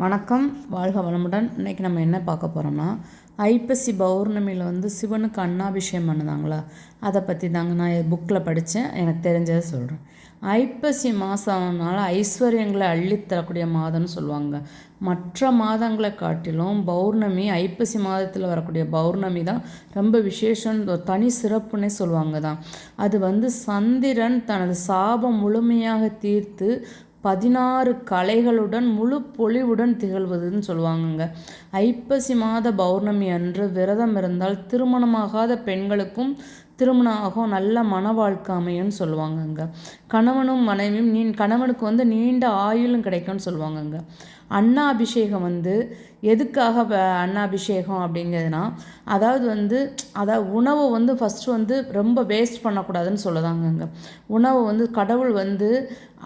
வணக்கம். வாழ்க வளமுடன். இன்றைக்கி நம்ம என்ன பார்க்க போகிறோம்னா ஐப்பசி பௌர்ணமியில் வந்து சிவனுக்கு அண்ணாபிஷேகம் பண்ணுதாங்களா? அதை பற்றி தாங்க நான் புக்கில் படித்தேன் எனக்கு தெரிஞ்சதை சொல்கிறேன் ஐப்பசி மாதம்னால ஐஸ்வர்யங்களை அள்ளித்தரக்கூடிய மாதம்னு சொல்லுவாங்க. மற்ற மாதங்களை காட்டிலும் பௌர்ணமி ஐப்பசி மாதத்தில் வரக்கூடிய பௌர்ணமி தான் ரொம்ப விசேஷம். தனி சிறப்புன்னே சொல்லுவாங்க தான் அது வந்து சந்திரன் தனது சாபம் முழுமையாக தீர்த்து பதினாறு கலைகளுடன் முழு பொலிவுடன் திகழ்வதுன்னு சொல்லுவாங்கங்க. ஐப்பசி மாத பௌர்ணமி அன்று விரதம் இருந்தால் திருமணமாகாத பெண்களுக்கும் திருமணம் ஆகும் நல்ல மன வாழ்க்கை அமையும்னு சொல்லுவாங்கங்க. கணவனும் மனைவியும் நீ கணவனுக்கு வந்து நீண்ட ஆயுளும் கிடைக்கும்னு சொல்லுவாங்கங்க. அன்னாபிஷேகம் வந்து எதுக்காக அன்னாபிஷேகம் அப்படிங்கிறதுனா அதாவது வந்து அதாவது உணவை வந்து ஃபஸ்ட்டு வந்து ரொம்ப வேஸ்ட் பண்ணக்கூடாதுன்னு சொல்லுதாங்கங்க. உணவை வந்து கடவுள் வந்து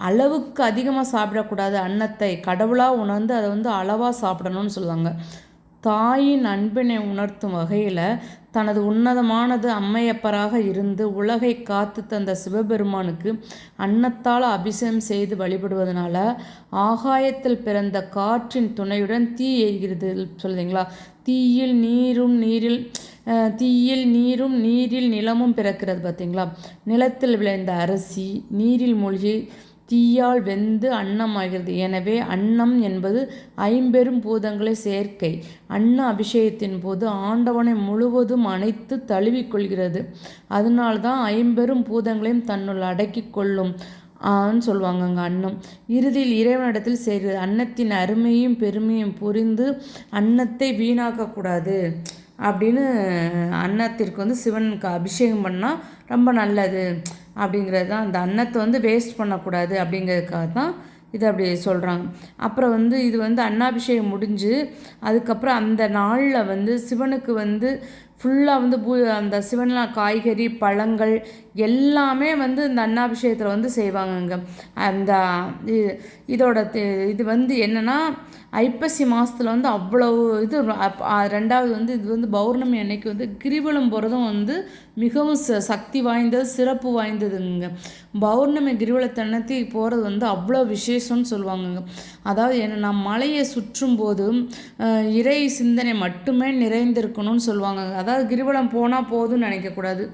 அளவுக்கு அதிகமாக சாப்பிடக்கூடாது அன்னத்தை. கடவுளாக உணர்ந்து அதை வந்து அளவாக சாப்பிடணும்னு சொல்லுவாங்க. தாயின் அன்பினை உணர்த்தும் வகையில் தனது உன்னதமானது அம்மையப்பராக இருந்து உலகை காத்து தந்த சிவபெருமானுக்கு அன்னத்தால் அபிஷேகம் செய்து வழிபடுவதனால ஆகாயத்தில் பிறந்த காற்றின் துணையுடன் தீ எய்கிறது சொல்லுறீங்களா தீயில் நீரும் நீரில் தீயில் நீரும் நீரில் நிலமும் பிறக்கிறது பார்த்தீங்களா நிலத்தில் விளைந்த அரிசி நீரில் மூழ்கி தீயால் வெந்து அன்னமாகிறது. எனவே அன்னம் என்பது ஐம்பெரும் பூதங்களை சேர்க்கை. அன்ன அபிஷேகத்தின் போது ஆண்டவனை முழுவதும் அணைத்து தழுவிக்கொள்கிறது. அதனால்தான் ஐம்பெரும் பூதங்களையும் தன்னுள் அடக்கி கொள்ளும் ஆன்னு சொல்லுவாங்க அங்கே அன்னம். இறுதியில் இறைவனிடத்தில் சேர்கிறது. அன்னத்தின் அருமையும் பெருமையும் புரிந்து அன்னத்தை வீணாக்கக்கூடாது. அப்படின்னு அன்னத்திற்கு வந்து சிவனுக்கு அபிஷேகம் பண்ணால் ரொம்ப நல்லது அப்படிங்கிறது தான். அந்த அன்னத்தை வந்து வேஸ்ட் பண்ணக்கூடாது அப்படிங்கிறதுக்காக தான் இதை அப்படி சொல்கிறாங்க அப்புறம் வந்து இது வந்து அன்னாபிஷேகம் முடிஞ்சு அதுக்கப்புறம் அந்த நாளில் வந்து சிவனுக்கு வந்து ஃபுல்லாக வந்து பூ அந்த சிவன்லாம் காய்கறி பழங்கள் எல்லாமே வந்து இந்த அன்னாபிஷேகத்தில் வந்து செய்வாங்கங்க. அந்த இதோட இது வந்து என்னென்னா ஐப்பசி மாதத்தில் வந்து அவ்வளோ இது ரெண்டாவது வந்து இது வந்து பௌர்ணமி அன்னைக்கு வந்து கிரிவலம் போகிறதும் வந்து மிகவும் ச சக்தி வாய்ந்தது சிறப்பு வாய்ந்ததுங்க. பௌர்ணமி கிரிவலத்தன்னத்தி போகிறது வந்து அவ்வளோ விசேஷம்னு சொல்லுவாங்கங்க. அதாவது என்ன மலையை சுற்றும் போதும் இறை சிந்தனை மட்டுமே நிறைந்திருக்கணும்னு சொல்லுவாங்க. அதாவது கிரிவலம் போனால் போதும்னு நினைக்கக்கூடாது.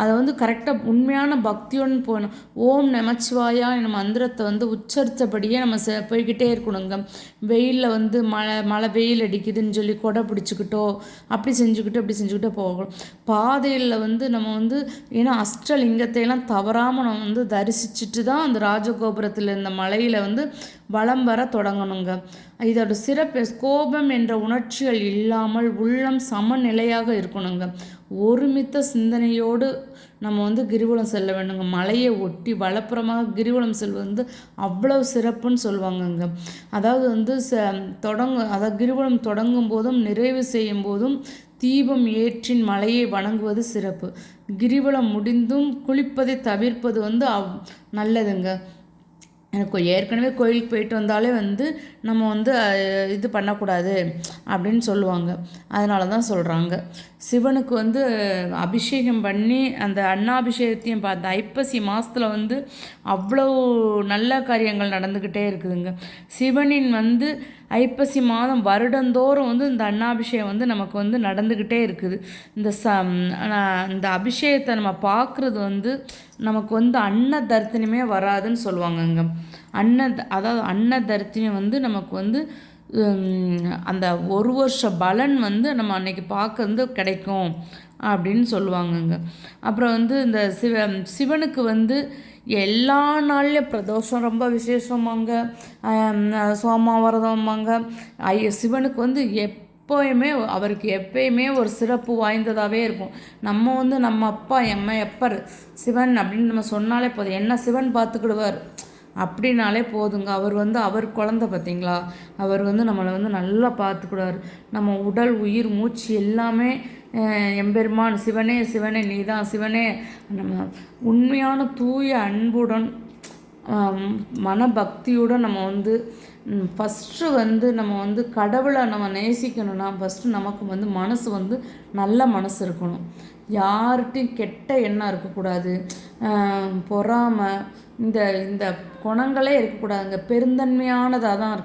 அதை வந்து கரெக்டாக உண்மையான பக்தியோன்னு போகணும். ஓம் நமச்சிவாயா நம்ம மந்திரத்தை வந்து உச்சரித்தபடியே நம்ம ச போய்கிட்டே இருக்கணுங்க. வெயிலில் வந்து மழை மழை வெயில் அடிக்குதுன்னு சொல்லி கொடை பிடிச்சிக்கிட்டோ அப்படி செஞ்சுக்கிட்டு அப்படி செஞ்சுக்கிட்டோ போகணும். பாதையில் வந்து நம்ம வந்து ஏன்னா அஷ்டலிங்கத்தையெல்லாம் தவறாமல் நம்ம வந்து தரிசிச்சுட்டு தான் அந்த ராஜகோபுரத்தில் இருந்த மலையில் வந்து வளம் வர தொடங்கணுங்க. இதோட சிறப்பு கோபம் என்ற உணர்ச்சிகள் இல்லாமல் உள்ளம் சமநிலையாக இருக்கணுங்க. ஒருமித்த சிந்தனையோடு நம்ம வந்து கிரிவலம் செல்ல வேண்டுங்க. மலையை ஒட்டி வளப்புறமாக கிரிவலம் செல்வது வந்து அவ்வளோ சிறப்புன்னு சொல்லுவாங்கங்க. அதாவது வந்து ச தொடங்கு அதாவது கிரிவலம் தொடங்கும் போதும் நிறைவு செய்யும் போதும் தீபம் ஏற்றின் மலையை வணங்குவது சிறப்பு. கிரிவலம் முடிந்தும் குளிப்பதை தவிர்ப்பது வந்து அவ் நல்லதுங்க. எனக்கு ஏற்கனவே கோயிலுக்கு போயிட்டு வந்தாலே வந்து நம்ம வந்து இது பண்ணக்கூடாது அப்படின்னு சொல்லுவாங்க. அதனால தான் சொல்கிறாங்க சிவனுக்கு வந்து அபிஷேகம் பண்ணி அந்த அண்ணாபிஷேகத்தையும் பார்த்த ஐப்பசி மாதத்தில் வந்து அவ்வளோ நல்ல காரியங்கள் நடந்துக்கிட்டே இருக்குதுங்க. சிவனின் வந்து ஐப்பசி மாதம் வருடந்தோறும் வந்து இந்த அன்னாபிஷேகம் வந்து நமக்கு வந்து நடந்துக்கிட்டே இருக்குது. இந்த ச இந்த அபிஷேகத்தை நம்ம பார்க்குறது வந்து நமக்கு வந்து அன்ன தர்த்தினியுமே வராதுன்னு சொல்லுவாங்கங்க. அன்ன அதாவது அன்ன தர்த்தினி வந்து நமக்கு வந்து அந்த ஒரு வருஷ பலன் வந்து நம்ம அன்னைக்கு பார்க்க வந்து கிடைக்கும் அப்படின்னு சொல்லுவாங்கங்க. அப்புறம் வந்து இந்த சிவ சிவனுக்கு வந்து எல்லா நாள்லேயும் பிரதோஷம் ரொம்ப விசேஷமாங்க. சோமாவிரதமாங்க ஐய சிவனுக்கு வந்து எப்போயுமே அவருக்கு எப்பயுமே ஒரு சிறப்பு வாய்ந்ததாகவே இருக்கும். நம்ம வந்து நம்ம அப்பா எம்ம எப்பர் சிவன் அப்படின்னு நம்ம சொன்னாலே போதும். என்ன சிவன் பார்த்துக்கிடுவார்? அப்படின்னாலே போதுங்க. அவர் வந்து அவர் குழந்த பார்த்தீங்களா? அவர் வந்து நம்மளை வந்து நல்லா பார்த்துக்கிடுவார். நம்ம உடல் உயிர் மூச்சு எல்லாமே எம்பெருமான் சிவனே சிவனே நீ தான் சிவனே. நம்ம உண்மையான தூய அன்புடன் மனபக்தியுடன் நம்ம வந்து ஃபஸ்ட்டு வந்து நம்ம வந்து கடவுளை நம்ம நேசிக்கணும்னா ஃபஸ்ட்டு நமக்கு வந்து மனசு வந்து நல்ல மனசு இருக்கணும். யார்கிட்டையும் கெட்ட எண்ணம் இருக்கக்கூடாது. பொறாமை இந்த இந்த குணங்களே இருக்கக்கூடாதுங்க. பெருந்தன்மையானதாக தான் இருக்கும்